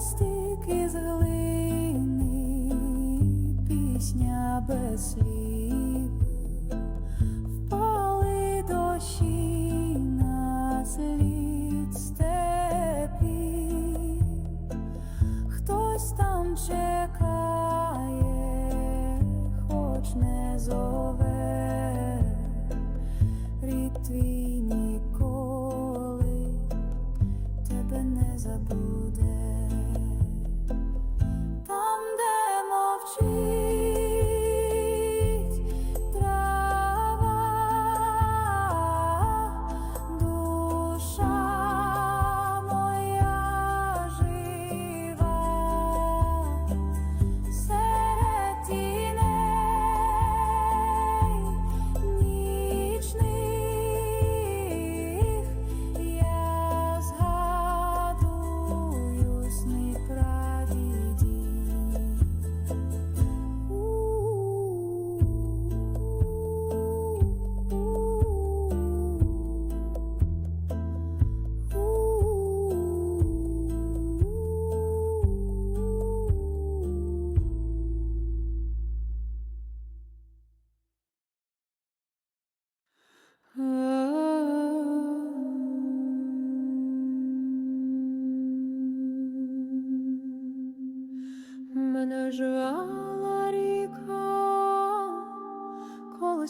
мостик із глини, пісня без слів, впали дощі на слід степі, хтось там чекає, хоч не зове рід твій.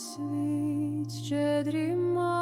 світ ще дрімає.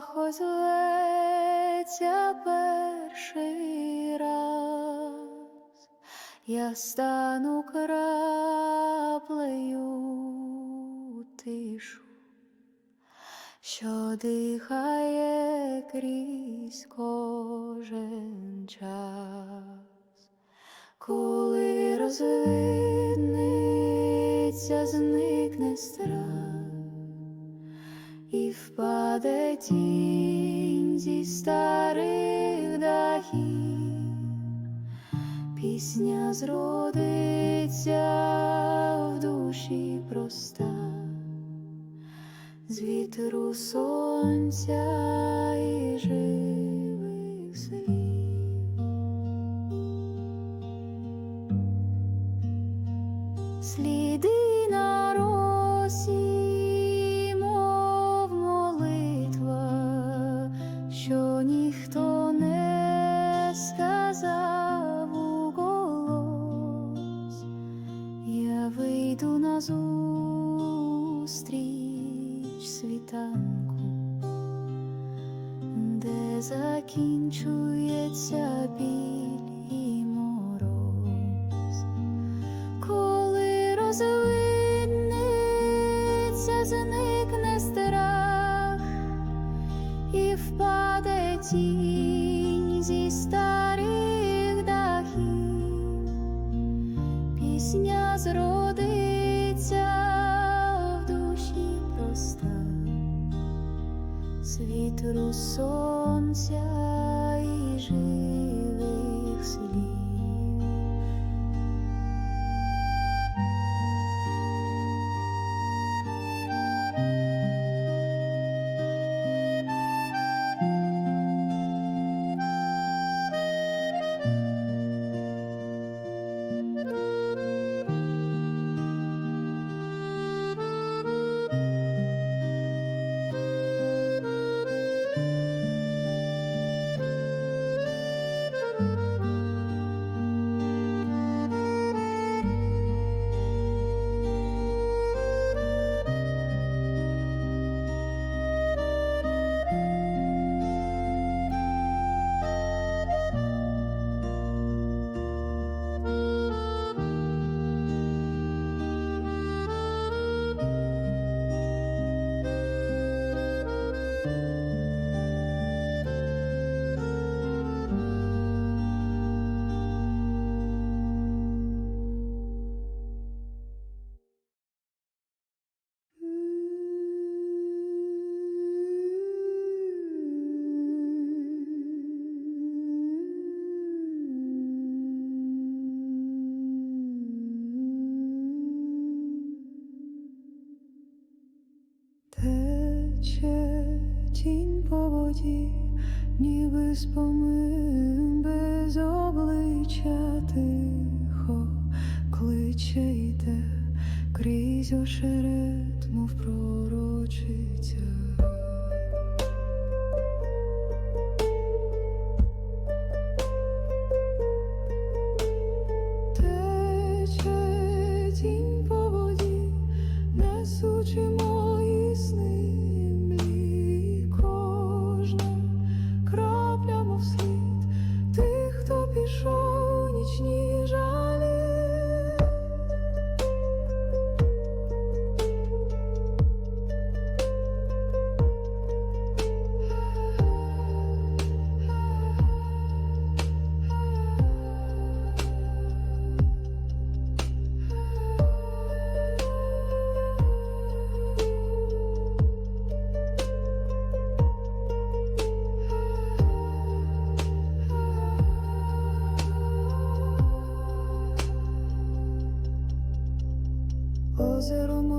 очах озветься перший раз, я стану краплею тишу, що дихає крізь кожен час, коли розвиднеться, зникне страх паде тінь зі старих дахів, пісня зродиться в душі проста, з вітру сонця. Зустріч світанку, де закінчується бій. ніби спомин.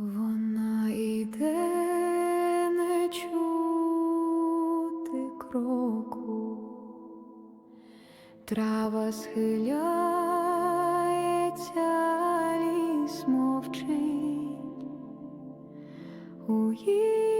Вона йде не чути кроку, трава схиляється, ліс мовчить. У її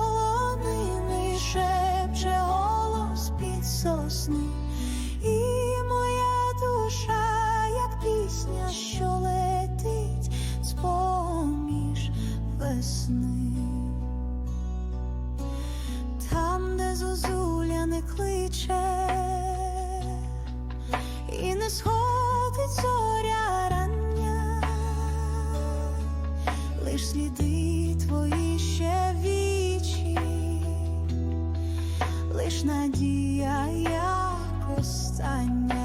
сходить зоря рання, лиш сліди твої ще вічі, лиш надія як остання.